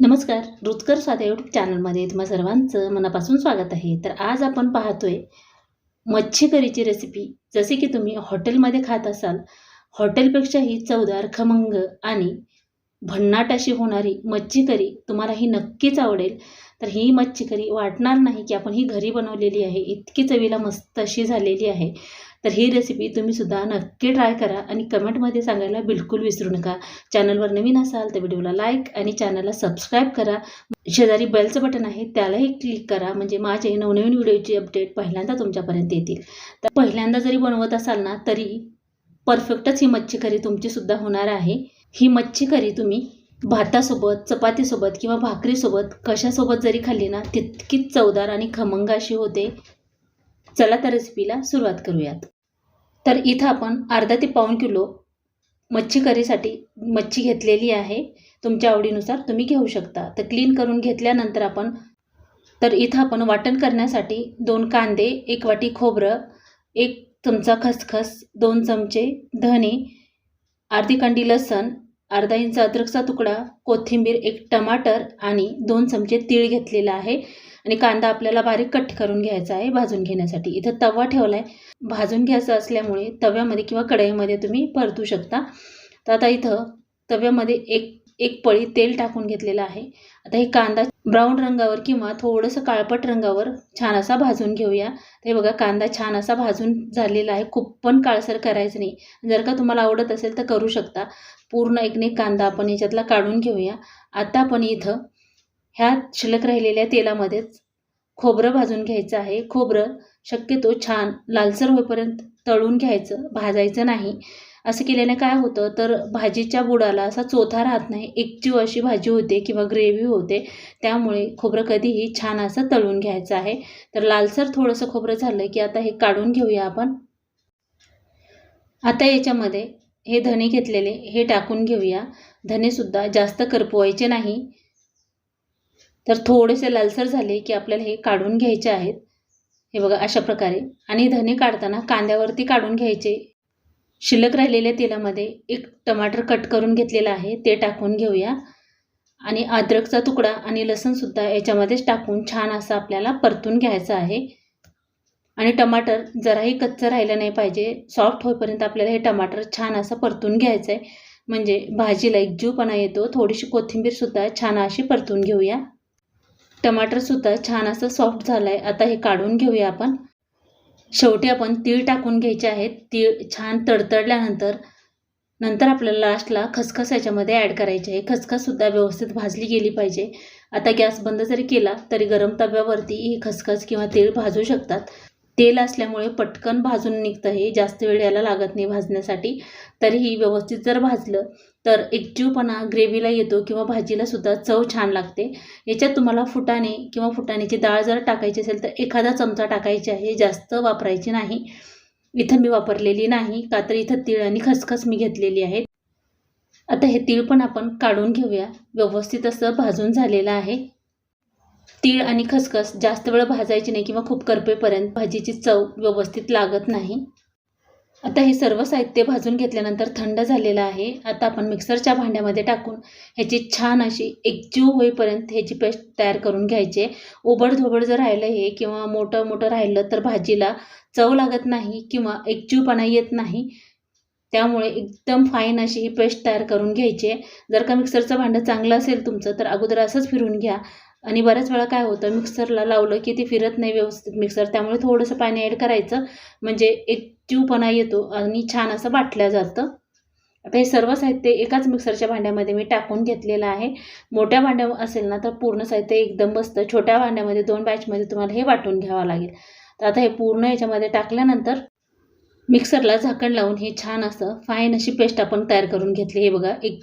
नमस्कार रुचकर साध्या यूट्यूब चॅनलमध्ये तुम्हा सर्वांचं मनापासून स्वागत आहे. तर आज आपण पाहतोय मच्छी करीची रेसिपी जसे की तुम्ही हॉटेलमध्ये खात असाल हॉटेलपेक्षाही चवदार खमंग आणि भन्नाट अशी होणारी मच्छी करी तुम्हाला ही नक्कीच आवडेल. तर ही मच्छी करी वाटणार नाही की आपण ही घरी बनवलेली आहे. इतकी चवीला मस्त अशी झालेली आहे. तर ही रेसिपी तुम्ही सुद्धा नक्की ट्राय करा आणि कमेंटमध्ये सांगायला बिलकुल विसरू नका. चॅनलवर नवीन असाल तर व्हिडिओला लाईक आणि चॅनलला सबस्क्राईब करा. शेजारी बेलचं बटन आहे त्यालाही क्लिक करा. म्हणजे माझे नवनवीन व्हिडिओची अपडेट पहिल्यांदा तुमच्यापर्यंत येतील. तर पहिल्यांदा जरी बनवत असाल ना तरी परफेक्टच ही मच्छी करी तुमचीसुद्धा होणार आहे. ही मच्छी करी तुम्ही भातासोबत चपातीसोबत किंवा भाकरीसोबत कशासोबत जरी खाल्ली ना तितकीच चवदार आणि खमंग अशी होते. चला तर रेसिपीला सुरुवात करूयात. तर इथं आपण अर्धा ते पाऊण किलो मच्छी करीसाठी मच्छी घेतलेली आहे. तुमच्या आवडीनुसार तुम्ही घेऊ शकता. तर क्लीन करून घेतल्यानंतर आपण तर इथं आपण वाटण करण्यासाठी दोन कांदे एक वाटी खोबरं एक चमचा खसखस दोन चमचे धणे अर्धी कंडी लसण अर्धा इंच अद्रकचा तुकडा कोथिंबीर एक टमाटर आणि दोन चमचे तीळ घेतलेला आहे. आणि कांदा आपल्याला बारीक कट करून घ्यायचा आहे भाजून घेण्यासाठी. इथं तवा ठेवला आहे भाजून घ्यायचा असल्यामुळे तव्यामध्ये किंवा कढईमध्ये तुम्ही परतू शकता. तर आता इथं तव्यामध्ये एक एक पळी तेल टाकून घेतलेलं आहे. आता हे कांदा ब्राऊन रंगावर किंवा थोडंसं काळपट रंगावर छान असा भाजून घेऊया. ते बघा कांदा छान असा भाजून झालेला आहे. खूप पण काळसर करायचं नाही. जर का तुम्हाला आवडत असेल तर करू शकता. पूर्ण एकने कांदा आपण याच्यातला काढून घेऊया. आता आपण इथं ह्या शिल्लक राहिलेल्या तेलामध्येच खोबरं भाजून घ्यायचं आहे. खोबरं शक्यतो छान लालसर होईपर्यंत तळून घ्यायचं. भाजायचं नाही. असं केल्याने काय होतं? तर भाजीच्या बुडाला असा चोथा राहत नाही. एकजीव अशी भाजी होते किंवा ग्रेव्ही होते. त्यामुळे खोबरं कधीही छान असं तळून घ्यायचं आहे. तर लालसर थोडंसं खोबरं झालं की आता हे काढून घेऊया आपण. आता याच्यामध्ये हे धणे घेतलेले हे टाकून घेऊया. धनेसुद्धा जास्त करपवायचे नाही. तर थोडेसे लालसर झाले की आपल्याला हे काढून घ्यायचे आहेत. हे बघा अशा प्रकारे. आणि धने काढताना कांद्यावरती काढून घ्यायचे. शिल्लक राहिलेल्या तेलामध्ये एक टमाटर कट करून घेतलेला आहे ते टाकून घेऊया. आणि अद्रकचा तुकडा आणि लसूणसुद्धा याच्यामध्येच टाकून छान असं आपल्याला परतून घ्यायचं आहे. आणि टमाटर जराही कच्चं राहिलं नाही पाहिजे सॉफ्ट होईपर्यंत आपल्याला हे टमाटर छान असं परतून घ्यायचं आहे म्हणजे भाजीला एक जीवपणा येतो थोडीशी कोथिंबीरसुद्धा छान अशी परतून घेऊया. टमाटरसुद्धा छान असं सॉफ्ट झालं आहे आता हे काढून घेऊया आपण. शेवटी आपण तीळ टाकून घ्यायचे आहेत. तीळ छान तडतडल्यानंतर नंतर आपल्याला लास्टला खसखस याच्यामध्ये ॲड करायचे आहे. खसखससुद्धा व्यवस्थित भाजली गेली पाहिजे. आता गॅस बंद जरी केला तरी गरम तव्यावरती ही खसखस किंवा तीळ भाजू शकतात. तेल असल्यामुळे पटकन भाजून निघतं हे. जास्त वेळ याला लागत नाही भाजण्यासाठी. तरीही व्यवस्थित जर भाजलं तर एकजीवपणा ग्रेव्हीला येतो किंवा भाजीलासुद्धा चव छान लागते. याच्यात तुम्हाला फुटाणे किंवा फुटाण्याची डाळ जर टाकायची असेल तर एखादा चमचा टाकायची आहे. जास्त वापरायची नाही. इथं मी वापरलेली नाही. का तर इथं तीळ आणि खसखस मी घेतलेली आहे आता हे तीळ पण आपण काढून घेऊया. व्यवस्थित असं भाजून झालेलं आहे. तीळ आणि खसखस जास्त वेळ भाजायची नाही किंवा खूप करपेपर्यंत भाजीची चव व्यवस्थित लागत नाही. आता हे सर्व साहित्य भाजून घेतल्यानंतर थंड झालेलं आहे. आता आपण मिक्सरच्या भांड्यामध्ये टाकून ह्याची छान अशी एकजीव होईपर्यंत ह्याची पेस्ट तयार करून घ्यायची. ओबडधोबड जर राहिलं हे किंवा मोठं मोठं राहिलं तर भाजीला चव लागत नाही किंवा एकजीवपणा येत नाही. त्यामुळे एकदम फाईन अशी ही पेस्ट तयार करून घ्यायची आहे. जर का मिक्सरचं भांडं चांगलं असेल तुमचं तर अगोदर असंच फिरून घ्या. आणि बऱ्याच वेळा काय होतं मिक्सरला लावलं की ते फिरत नाही व्यवस्थित मिक्सर त्यामुळे थोडंसं पाणी ॲड करायचं. म्हणजे एक ट्यूपणा येतो आणि छान असं बाटल्या जातं. आता हे सर्व साहित्य एकाच मिक्सरच्या भांड्यामध्ये मी टाकून घेतलेलं आहे. मोठ्या भांड्या असेल ना तर पूर्ण साहित्य एकदम बसतं. छोट्या भांड्यामध्ये दोन बॅचमध्ये तुम्हाला हे वाटून घ्यावं लागेल. तर आता हे पूर्ण याच्यामध्ये टाकल्यानंतर मिक्सरला झाकण लावून हे छान असं फाईन अशी पेस्ट आपण तयार करून घेतली. हे बघा एक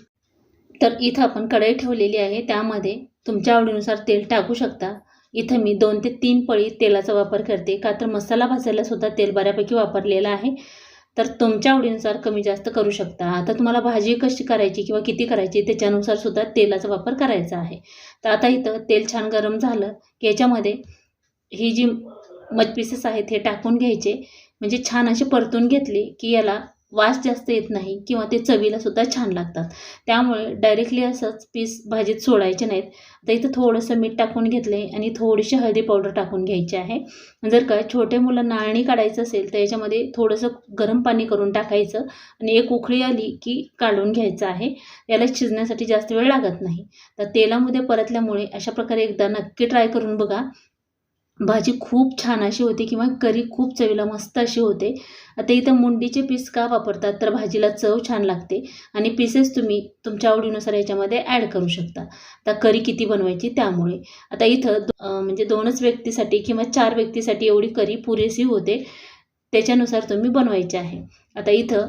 तर इथं आपण कढई ठेवलेली आहे. त्यामध्ये तुमच्या आवडीनुसार तेल टाकू शकता. इथं मी दोन ते तीन पळी तेलाचा वापर करते. का तर मसाला भाजायला सुद्धा तेल बऱ्यापैकी वापरलेलं आहे. तर तुमच्या आवडीनुसार कमी जास्त करू शकता. आता तुम्हाला भाजी कशी करायची किंवा किती करायची त्याच्यानुसार सुद्धा तेलाचा वापर करायचा आहे. तर आता इथं तेल छान गरम झालं की याच्यामध्ये ही जी मच पीसेस आहेत हे टाकून घ्यायचे. म्हणजे छान असे परतून घेतले की याला वास जास्त येत नाही किंवा ते चवीला सुद्धा छान लागतात. त्यामुळे डायरेक्टली असंच पीस भाजीत सोडायचे नाहीत. तर इथं थोडंसं मीठ टाकून घेतले आणि थोडीशी हळदी पावडर टाकून घ्यायची आहे. जर का छोटे मुलं नाळणी काढायचं असेल तर याच्यामध्ये थोडंसं गरम पाणी करून टाकायचं आणि एक उकळी आली की काढून घ्यायचं आहे. याला शिजण्यासाठी जास्त वेळ लागत नाही. तर तेलामध्ये परतल्यामुळे अशा प्रकारे एकदा नक्की ट्राय करून बघा. भाजी खूप छान अशी होते किंवा करी खूप चवीला मस्त अशी होते. आता इथं मुंडीचे पीस का वापरतात? तर भाजीला चव छान लागते आणि पीसेस तुम्ही तुमच्या आवडीनुसार याच्यामध्ये ॲड करू शकता. आता करी किती बनवायची त्यामुळे. आता इथं दो- म्हणजे दोनच व्यक्तीसाठी किंवा चार व्यक्तीसाठी एवढी करी पुरेशी होते. त्याच्यानुसार तुम्ही बनवायचे आहे. आता इथं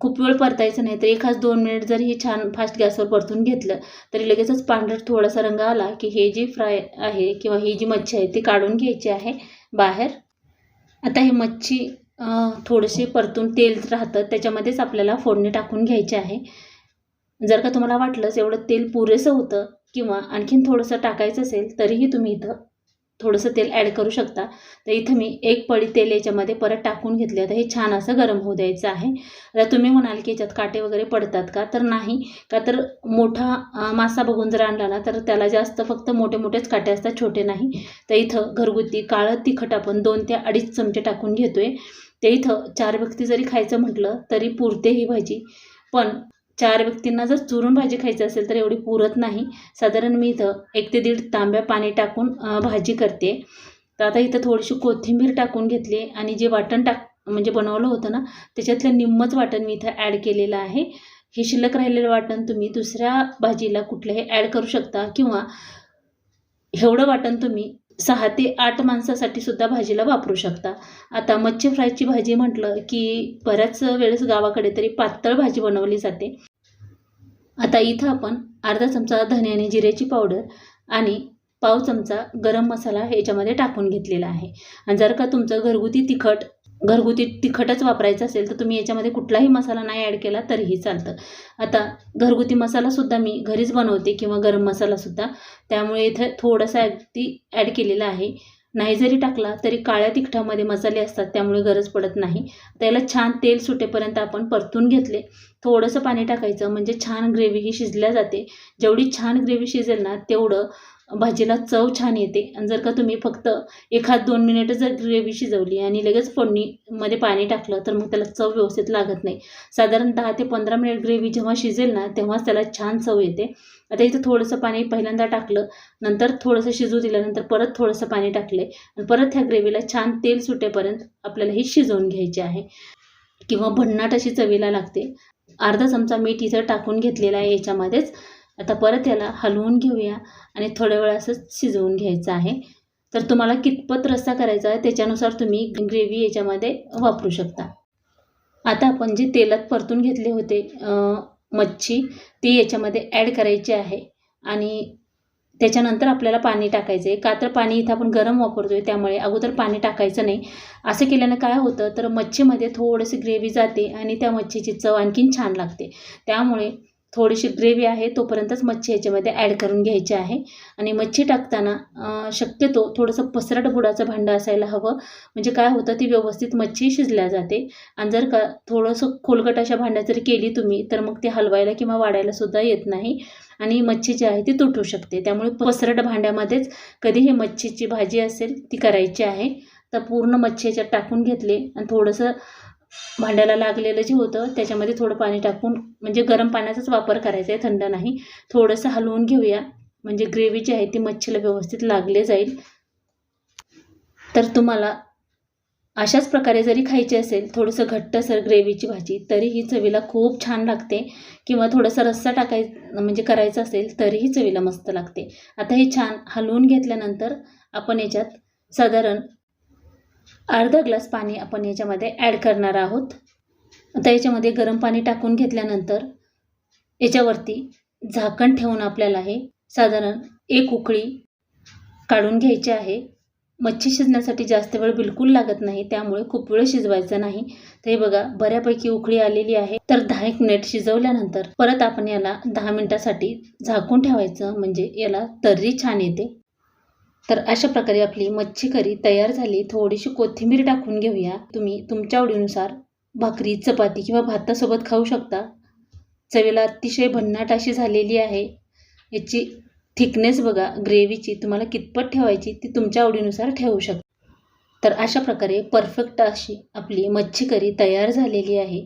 खूप वेळ परतायचं नाही तर एखाद दोन मिनिट जर हे छान फास्ट गॅसवर परतून घेतलं तरी लगेचच पांढर थोडासा रंग आला की हे जी फ्राय आहे किंवा ही जी मच्छी आहे ती काढून घ्यायची आहे बाहेर. आता हे मच्छी थोडेसे परतून तेल राहतं त्याच्यामध्येच आपल्याला फोडणी टाकून घ्यायची आहे. जर का तुम्हाला वाटलंच एवढं तेल पुरेसं होतं किंवा आणखीन थोडंसं टाकायचं असेल तरीही तुम्ही इथं थोडंसं तेल ॲड करू शकता. तर इथं मी एक पळी तेल याच्यामध्ये परत टाकून घेतले. आता हे छान असं गरम होऊ द्यायचं आहे. आता तुम्ही म्हणाल की याच्यात काटे वगैरे पडतात का? तर नाही. का तर मोठा मासा बघून जर आणला ना तर त्याला जास्त फक्त मोठे मोठेच काटे असतात छोटे नाही. तर इथं घरगुती काळं तिखट आपण दोन ते अडीच चमचे टाकून घेतोय. ते इथं चार व्यक्ती जरी खायचं म्हटलं तरी पुरते ही भाजी. पण चार व्यक्तींना जर चुरून भाजी खायची असेल तर एवढी पुरत नाही. साधारण मी इथं एक ते दीड तांब्या पाणी टाकून भाजी करते. तर आता इथं थोडीशी कोथिंबीर टाकून घेतली आणि जे वाटण टाक म्हणजे बनवलं होतं ना त्याच्यातलं निम्मच वाटण मी इथं ॲड केलेलं आहे. हे शिल्लक राहिलेलं वाटण तुम्ही दुसऱ्या भाजीला कुठल्याही ॲड करू शकता किंवा एवढं वाटण तुम्ही सहा ते आठ माणसासाठी सुद्धा भाजीला वापरू शकता. आता मच्छी फ्रायची भाजी म्हटलं की बऱ्याच वेळेस गावाकडे तरी पातळ भाजी बनवली जाते. आता इथं आपण अर्धा चमचा धने आणि जिऱ्याची पावडर आणि पाव चमचा गरम मसाला ह्याच्यामध्ये टाकून घेतलेला आहे. आणि जर का तुमचं घरगुती तिखट घरगुती तिखटच वापरायचं असेल तर तुम्ही याच्यामध्ये कुठलाही मसाला नाही ॲड केला तरीही चालतं. आता घरगुती मसालासुद्धा मी घरीच बनवते किंवा गरम मसालासुद्धा त्यामुळे इथं थोडासा अगदी ॲड केलेला आहे. नाही जरी टाकला तरी काळ्या तिखटामध्ये मसाले असतात त्यामुळे गरज पडत नाही. त्याला छान तेल सुटेपर्यंत आपण परतून घेतले. थोडंसं पाणी टाकायचं म्हणजे छान ग्रेव्ही ही शिजल्या जाते. जेवढी छान ग्रेव्ही शिजेल ना तेवढं भाजीला चव छान येते. आणि जर का तुम्ही फक्त एखाद दोन मिनिटं जर ग्रेव्ही शिजवली आणि लगेच फोडणीमध्ये पाणी टाकलं तर मग त्याला चव व्यवस्थित लागत नाही. साधारण दहा ते पंधरा मिनिट ग्रेव्ही जेव्हा शिजेल ना तेव्हाच त्याला छान चव येते. आता इथं थोडंसं पाणी पहिल्यांदा टाकलं नंतर थोडंसं शिजू दिल्यानंतर परत थोडंसं पाणी टाकले आणि परत ह्या ग्रेव्हीला छान तेल सुटेपर्यंत आपल्याला ही शिजवून घ्यायची आहे. किंवा भन्नाट अशी चवीला लागते. अर्धा चमचा मीठ इथं टाकून घेतलेला आहे याच्यामध्येच. आता परत याला हलवून घेऊया आणि थोड्या वेळ असं शिजवून घ्यायचं आहे. तर तुम्हाला कितपत रस्सा करायचा आहे त्याच्यानुसार तुम्ही ग्रेव्ही याच्यामध्ये वापरू शकता. आता आपण जे तेलात परतून घेतले होते मच्छी ती याच्यामध्ये ॲड करायची आहे. आणि त्याच्यानंतर आपल्याला पाणी टाकायचं आहे का तर पाणी इथं आपण गरम वापरतो आहे त्यामुळे अगोदर पाणी टाकायचं नाही. असं केल्यानं काय होतं तर मच्छीमध्ये थोडंसं ग्रेव्ही जाते आणि त्या मच्छीची चव आणखीन छान लागते. त्यामुळे थोडीशी ग्रेव्ही आहे तोपर्यंतच मच्छी याच्यामध्ये ॲड करून घ्यायची आहे. आणि मच्छी टाकताना शक्यतो थोडंसं पसरट बुडाचं भांडं असायला हवं. म्हणजे काय होतं ती व्यवस्थित मच्छी शिजल्या जाते. आणि जर का थोडंसं खोलगट अशा भांड्यात जर केली तुम्ही तर मग ती हलवायला किंवा वाढायला सुद्धा येत नाही. आणि मच्छी जी आहे ती तुटू शकते. त्यामुळे पसरट भांड्यामध्येच कधीही मच्छीची भाजी असेल ती करायची आहे. तर पूर्ण मच्छी याच्यात टाकून घेतले. आणि थोडंसं भांड्याला लागलेलं जे होतं त्याच्यामध्ये थोडं पाणी टाकून म्हणजे गरम पाण्याचाच वापर करायचा आहे थंड नाही. थोडंसं हलवून घेऊया. म्हणजे ग्रेव्ही जी आहे ती मच्छीला व्यवस्थित लागले जाईल. तर तुम्हाला अशाच प्रकारे जरी खायची असेल थोडंसं घट्टसर ग्रेव्हीची भाजी तरीही चवीला खूप छान लागते. किंवा थोडासा रस्सा टाकाय म्हणजे करायचा असेल तरीही चवीला मस्त लागते. आता हे छान हलवून घेतल्यानंतर आपण याच्यात साधारण अर्धा ग्लास पाणी आपण याच्यामध्ये ॲड करणार आहोत. आता याच्यामध्ये गरम पाणी टाकून घेतल्यानंतर याच्यावरती झाकण ठेवून आपल्याला हे साधारण एक उकळी काढून घ्यायची आहे. मच्छी शिजण्यासाठी जास्त वेळ बिलकुल लागत नाही त्यामुळे खूप वेळ शिजवायचा नाही. तर हे बघा बऱ्यापैकी उकळी आलेली आहे. तर दहा एक मिनिट शिजवल्यानंतर परत आपण याला दहा मिनिटासाठी झाकून ठेवायचं म्हणजे याला तर्री छान येते. तर अशा प्रकारे आपली मच्छी करी तयार झाली. थोडीशी कोथिंबीर टाकून घेऊया. तुम्ही तुमच्या आवडीनुसार भाकरी चपाती किंवा भातासोबत खाऊ शकता. चवीला अतिशय भन्नाट अशी झालेली आहे. याची थिकनेस बघा ग्रेव्हीची तुम्हाला कितपत ठेवायची ती तुमच्या आवडीनुसार ठेवू शकता. तर अशा प्रकारे परफेक्ट अशी आपली मच्छी करी तयार झालेली आहे.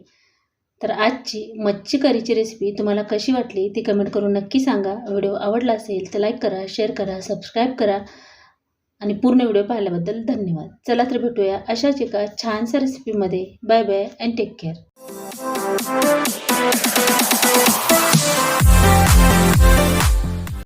तर आजची मच्छी करीची रेसिपी तुम्हाला कशी वाटली ती कमेंट करून नक्की सांगा. व्हिडिओ आवडला असेल तर लाईक करा शेअर करा सबस्क्राईब करा. आणि पूर्ण व्हिडिओ पाहिल्याबद्दल धन्यवाद. चला तर भेटूया अशाच एका छानशा रेसिपीमध्ये bye bye and take care